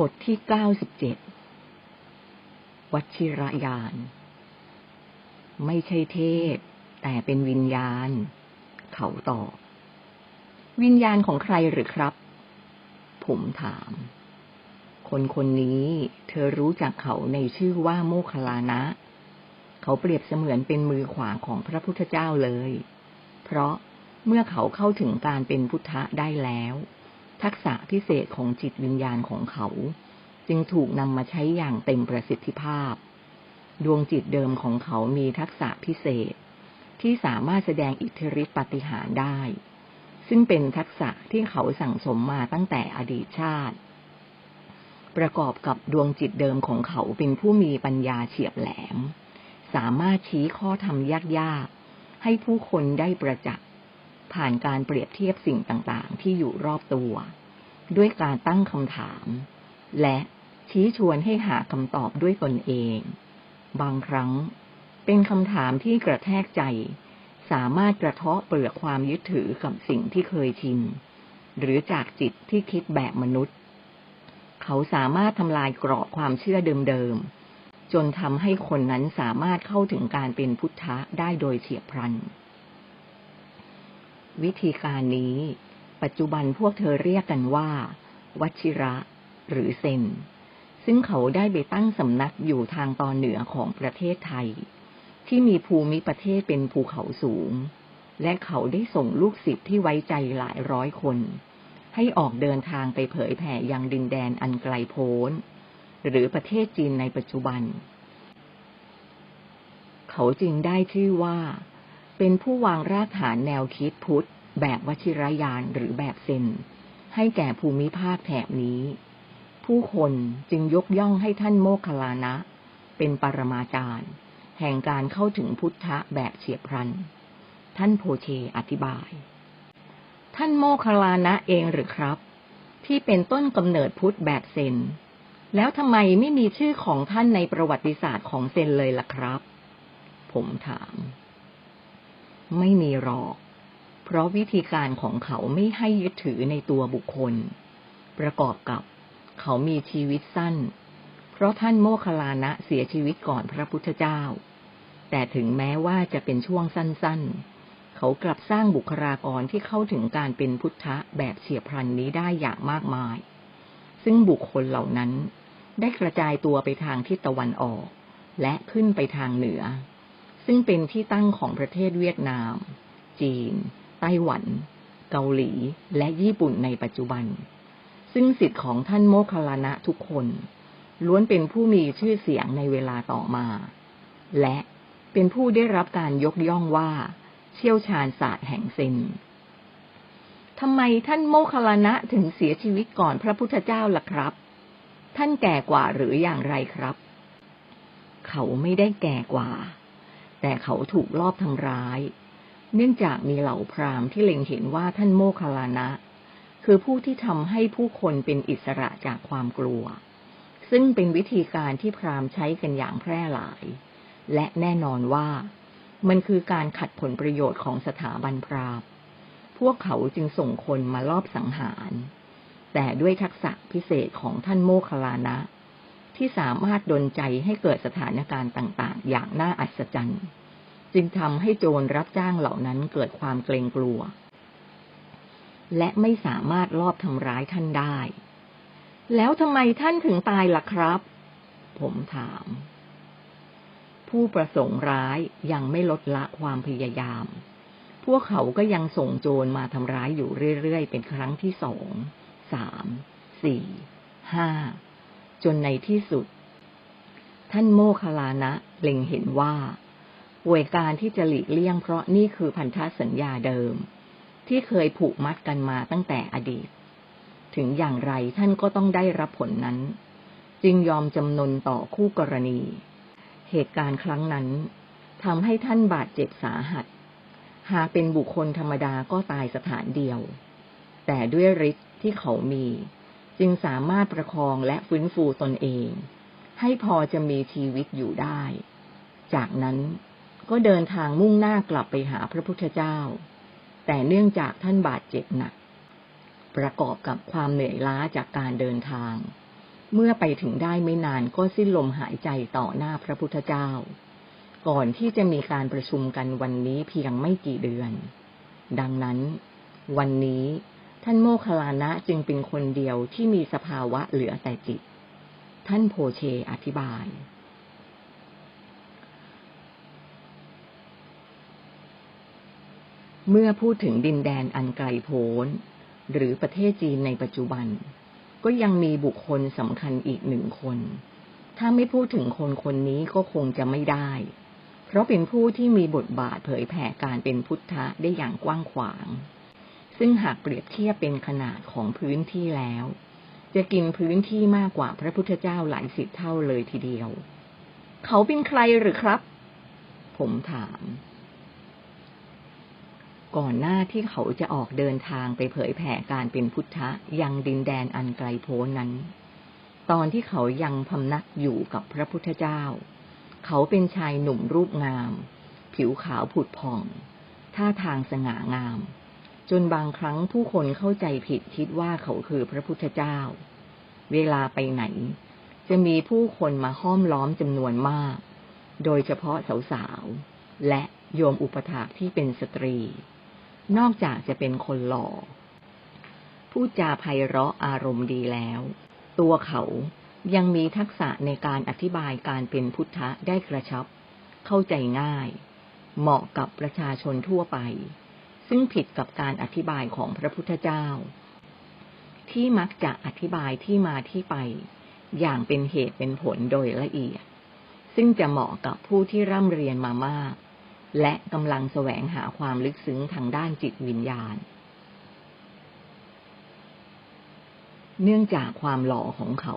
บทที่เก้าสิบเจ็ดวชิรยาน ไม่ใช่เทพแต่เป็นวิญญาณ เขาตอบ วิญญาณของใครหรือครับ ผมถาม คนคนนี้เธอรู้จักเขาในชื่อว่าโมคลานะ เขาเปรียบเสมือนเป็นมือขวาของพระพุทธเจ้าเลย เพราะเมื่อเขาเข้าถึงการเป็นพุทธะได้แล้ว ทักษะพิเศษของจิตวิญญาณของเขา จึงถูกนำมาใช้อย่างเต็มประสิทธิภาพ ดวงจิตเดิมของเขามีทักษะพิเศษ ที่สามารถแสดงอิทธิฤทธิปฏิหารได้ ซึ่งเป็นทักษะที่เขาสั่งสมมาตั้งแต่อดีตชาติ ประกอบกับดวงจิตเดิมของเขาเป็นผู้มีปัญญาเฉียบแหลม สามารถชี้ข้อธรรมยากๆให้ผู้คนได้ประจักษ์ ผ่านการเปรียบเทียบสิ่งต่างๆ ที่อยู่รอบตัว ด้วยการตั้งคำถาม และชี้ชวนให้หาคำตอบด้วยตนเอง บางครั้งเป็นคำถามที่กระแทกใจ สามารถกระเทาะเปลือกความยึดถือกับสิ่งที่เคยชิน หรือจากจิตที่คิดแบบมนุษย์ เขาสามารถทำลายกรอบความเชื่อเดิมๆจนทำให้คนนั้นสามารถเข้าถึงการเป็นพุทธะได้โดยเฉียบพลัน วิธีการนี้ ปัจจุบันพวกเธอเรียกกันว่า วัชิระ หรือเซน ซึ่งเขาได้ไปตั้งสำนักอยู่ทางตอนเหนือของประเทศไทย ที่มีภูมิประเทศเป็นภูเขาสูง และเขาได้ส่งลูกศิษย์ที่ไว้ใจหลายร้อยคน ให้ออกเดินทางไปเผยแผ่ยังดินแดนอันไกลโพ้น หรือประเทศจีนในปัจจุบัน เขาจึงได้ชื่อว่า เป็นผู้วางรากฐานแนวคิดพุทธ แบบวชิรยานหรือแบบเซนให้แก่ภูมิภาคแถบนี้ ผู้คนจึงยกย่องให้ท่านโมคคลานะ เป็นปรมาจารย์ แห่งการเข้าถึงพุทธะแบบเฉียบพลัน ท่านโพเชอธิบาย ท่านโมคคลานะเองหรือครับ ที่เป็นต้นกำเนิดพุทธแบบเซนแล้วทำไมไม่มีชื่อของท่านในประวัติศาสตร์ของเซนเลยล่ะครับ ผมถาม ไม่มีหรอก เพราะวิธีการของเขาไม่ให้ยึดถือในตัวบุคคล ประกอบกับเขามีชีวิตสั้น เพราะท่านโมคลานะเสียชีวิตก่อนพระพุทธเจ้า แต่ถึงแม้ว่าจะเป็นช่วงสั้นๆ เขากลับสร้างบุคลากรที่เข้าถึงการเป็นพุทธะแบบเฉียบพลันนี้ได้อย่างมากมาย ซึ่งบุคคลเหล่านั้นได้กระจายตัวไปทางทิศตะวันออก และขึ้นไปทางเหนือ ซึ่งเป็นที่ตั้งของประเทศเวียดนาม จีน ไต้หวัน เกาหลี และญี่ปุ่นในปัจจุบัน ซึ่งสิทธิ์ของท่านโมคคลานะทุกคน ล้วนเป็นผู้มีชื่อเสียงในเวลาต่อมา และเป็นผู้ได้รับการยกย่องว่า เชี่ยวชาญศาสตร์แห่งเซนทำไมท่านโมคคลานะถึงเสียชีวิตก่อนพระพุทธเจ้าล่ะครับ ท่านแก่กว่าหรืออย่างไรครับ เขาไม่ได้แก่กว่า แต่เขาถูกลอบทำร้าย เนื่องจากมีเหล่าพราหมณ์ที่เล็งเห็นว่าท่านโมคลานะ คือผู้ที่ทำให้ผู้คนเป็นอิสระจากความกลัว ซึ่งเป็นวิธีการที่พราหมณ์ใช้กันอย่างแพร่หลาย และแน่นอนว่า มันคือการขัดผลประโยชน์ของสถาบันพราหมณ์ พวกเขาจึงส่งคนมาลอบสังหาร แต่ด้วยทักษะพิเศษของท่านโมคคลานะ ที่สามารถดนใจให้เกิดสถานการณ์ต่างๆ อย่างน่าอัศจรรย์ จึงทำให้โจรรับจ้างเหล่านั้นเกิดความเกรงกลัว และไม่สามารถลอบทำร้ายท่านได้ แล้วทำไมท่านถึงตายล่ะครับ ผมถาม ผู้ประสงค์ร้ายยังไม่ลดละความพยายาม พวกเขาก็ยังส่งโจรมาทำร้ายอยู่เรื่อยๆ เป็นครั้งที่สอง สาม สี่ ห้า จนในที่สุด ท่านโมคลานะเล็งเห็นว่าป่วยการที่จะหลีกเลี่ยงเพราะนี่คือพันธสัญญาเดิม ที่เคยผูกมัดกันมาตั้งแต่อดีต ถึงอย่างไรท่านก็ต้องได้รับผลนั้น จึงยอมจำนนต่อคู่กรณี เหตุการณ์ครั้งนั้นทำให้ท่านบาดเจ็บสาหัส หากเป็นบุคคลธรรมดาก็ตายสถานเดียว แต่ด้วยฤทธิ์ที่เขามี จึงสามารถประคองและฟื้นฟูตนเอง ให้พอจะมีชีวิตอยู่ได้ จากนั้นก็เดินทางมุ่งหน้ากลับไปหาพระพุทธเจ้า แต่เนื่องจากท่านบาดเจ็บหนัก ประกอบกับความเหนื่อยล้าจากการเดินทาง เมื่อไปถึงได้ไม่นานก็สิ้นลมหายใจต่อหน้าพระพุทธเจ้า ก่อนที่จะมีการประชุมกันวันนี้เพียงไม่กี่เดือน ดังนั้น วันนี้ ท่านโมคคัลลานะจึงเป็นคนเดียวที่มีสภาวะเหลือแต่จิต ท่านโพเชอธิบาย เมื่อพูดถึงดินแดนอันไกลโพ้น หรือประเทศจีนในปัจจุบัน ก็ยังมีบุคคลสำคัญอีกหนึ่งคน ถ้าไม่พูดถึงคนคนนี้ก็คงจะไม่ได้ เพราะเป็นผู้ที่มีบทบาทเผยแผ่การเป็นพุทธะได้อย่างกว้างขวาง ซึ่งหากเปรียบเทียบเป็นขนาดของพื้นที่แล้ว จะกินพื้นที่มากกว่าพระพุทธเจ้าหลายสิบเท่าเลยทีเดียว เขาเป็นใครหรือครับ ผมถาม ก่อนหน้าที่เขาจะออกเดินทางไปเผยแผ่การเป็นพุทธะยังดินแดนอันไกลโพ้นนั้น ตอนที่เขายังพำนักอยู่กับพระพุทธเจ้า เขาเป็นชายหนุ่มรูปงาม ผิวขาวผุดผ่อง ท่าทางสง่างาม จนบางครั้งผู้คนเข้าใจผิดคิดว่าเขาคือพระพุทธเจ้า เวลาไปไหน จะมีผู้คนมาห้อมล้อมจำนวนมาก โดยเฉพาะสาวๆ และโยมอุปถากที่เป็นสตรี นอกจากจะเป็นคนหล่อผู้จาไพเราะอารมณ์ดีแล้ว ตัวเขายังมีทักษะในการอธิบายการเป็นพุทธะได้กระชับ เข้าใจง่าย เหมาะกับประชาชนทั่วไป ซึ่งผิดกับการอธิบายของพระพุทธเจ้า ที่มักจะอธิบายที่มาที่ไป อย่างเป็นเหตุเป็นผลโดยละเอียด ซึ่งจะเหมาะกับผู้ที่ร่ำเรียนมามาก และกำลังแสวงหาความลึกซึ้งทางด้านจิตวิญญาณ เนื่องจากความหล่อของเขา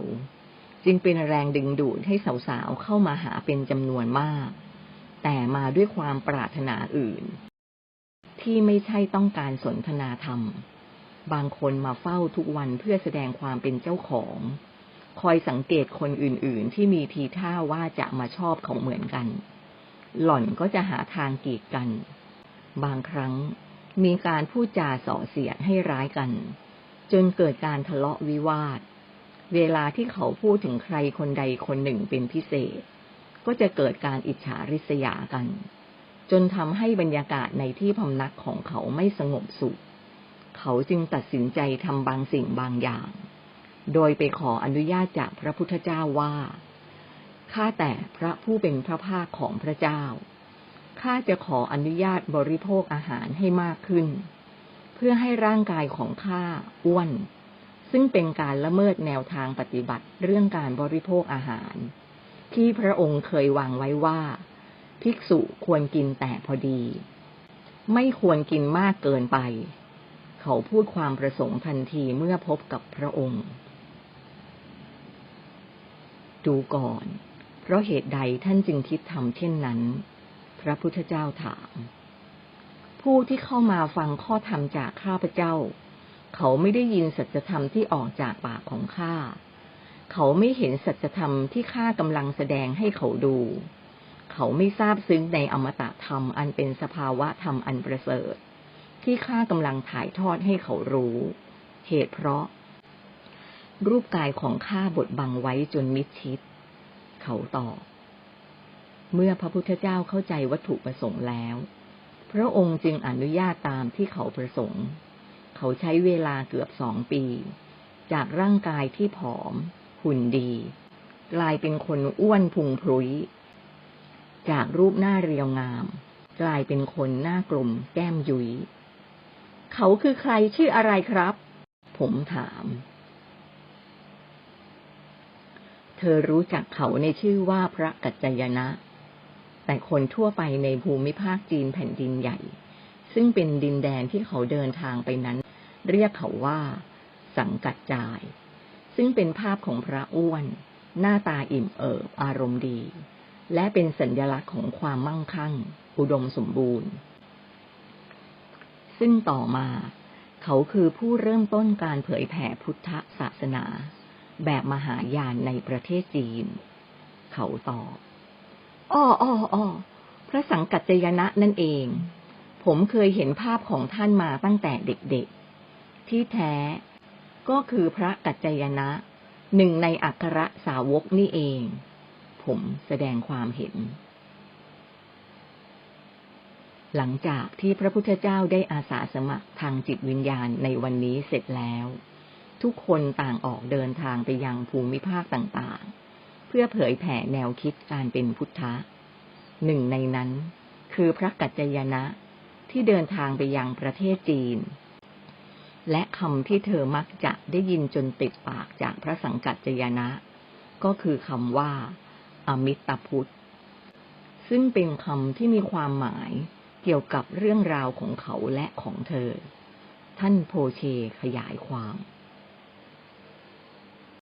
จึงเป็นแรงดึงดูดให้สาวๆเข้ามาหาเป็นจำนวนมาก แต่มาด้วยความปรารถนาอื่น ที่ไม่ใช่ต้องการสนทนาธรรม บางคนมาเฝ้าทุกวันเพื่อแสดงความเป็นเจ้าของ คอยสังเกตคนอื่นๆ ที่มีทีท่าว่าจะมาชอบเขาเหมือนกัน หล่อนก็จะหาทางกีดกัน บางครั้งมีการพูดจาส่อเสียดให้ร้ายกัน จนเกิดการทะเลาะวิวาท เวลาที่เขาพูดถึงใครคนใดคนหนึ่งเป็นพิเศษ ก็จะเกิดการอิจฉาริษยากัน จนทำให้บรรยากาศในที่พำนักของเขาไม่สงบสุข เขาจึงตัดสินใจทำบางสิ่งบางอย่าง โดยไปขออนุญาตจากพระพุทธเจ้าว่า ข้าแต่พระผู้เป็นพระภาคของพระเจ้า ข้าจะขออนุญาตบริโภคอาหารให้มากขึ้น เพื่อให้ร่างกายของข้าอ้วน ซึ่งเป็นการละเมิดแนวทางปฏิบัติเรื่องการบริโภคอาหาร ที่พระองค์เคยวางไว้ว่า ภิกษุควรกินแต่พอดี ไม่ควรกินมากเกินไป เขาพูดความประสงค์ทันทีเมื่อพบกับพระองค์ ดูก่อน เพราะเหตุใดท่านจึงคิดทำเช่นนั้น พระพุทธเจ้าถาม ผู้ที่เข้ามาฟังข้อธรรมจากข้าพเจ้า เขาไม่ได้ยินสัจธรรมที่ออกจากปากของข้า เขาไม่เห็นสัจธรรมที่ข้ากำลังแสดงให้เขาดูเเขาไม่ทราบซึ้งในอมตะธรรมอันเป็นสภาวะธรรมอันประเสริฐ ที่ข้ากำลังถ่ายทอดให้เขารู้ เหตุเพราะ รูปกายของข้าบดบังไว้จนมิดชิด เขาตอบเมื่อพระพุทธเจ้าเข้าใจวัตถุประสงค์แล้ว พระองค์จึงอนุญาตตามที่เขาประสงค์ เขาใช้เวลาเกือบสองปี จากร่างกายที่ผอม หุ่นดี กลายเป็นคนอ้วนพุงพรุย จากรูปหน้าเรียวงาม กลายเป็นคนหน้ากลมแก้มยุยเขาคือใครชื่ออะไรครับ ผมถาม เธอรู้จักเขาในชื่อว่าพระกัจจยนะ แต่คนทั่วไปในภูมิภาคจีนแผ่นดินใหญ่ ซึ่งเป็นดินแดนที่เขาเดินทางไปนั้น เรียกเขาว่า สังกัดจาย ซึ่งเป็นภาพของพระอ้วน หน้าตาอิ่มเอิบอารมณ์ดี และเป็นสัญลักษณ์ของความมั่งคั่ง อุดมสมบูรณ์ ซึ่งต่อมา เขาคือผู้เริ่มต้นการเผยแผ่พุทธศาสนา แบบมหายานในประเทศจีน เขาตอบอ้ออ้ออ้อพระสังกัจจยนะนั่นเอง ผมเคยเห็นภาพของท่านมาตั้งแต่เด็กๆ ที่แท้ก็คือพระกัจจยนะ หนึ่งในอัครสาวกนี่เอง ผมแสดงความเห็น หลังจากที่พระพุทธเจ้าได้อาสาสมัครทางจิตวิญญาณในวันนี้เสร็จแล้ว ทุกคนต่างออกเดินทางไปยังภูมิภาคต่างๆ เพื่อเผยแผ่แนวคิดการเป็นพุทธะ หนึ่งในนั้น คือพระกัจจยนะที่เดินทางไปยังประเทศจีนและคำที่เธอมักจะได้ยินจนติดปากจากพระสังกัจจยนะ ก็คือคำว่า อมิตพุทธ ซึ่งเป็นคำที่มีความหมายเกี่ยวกับเรื่องราวของเขาและของเธอ ท่านโพเชขยายความ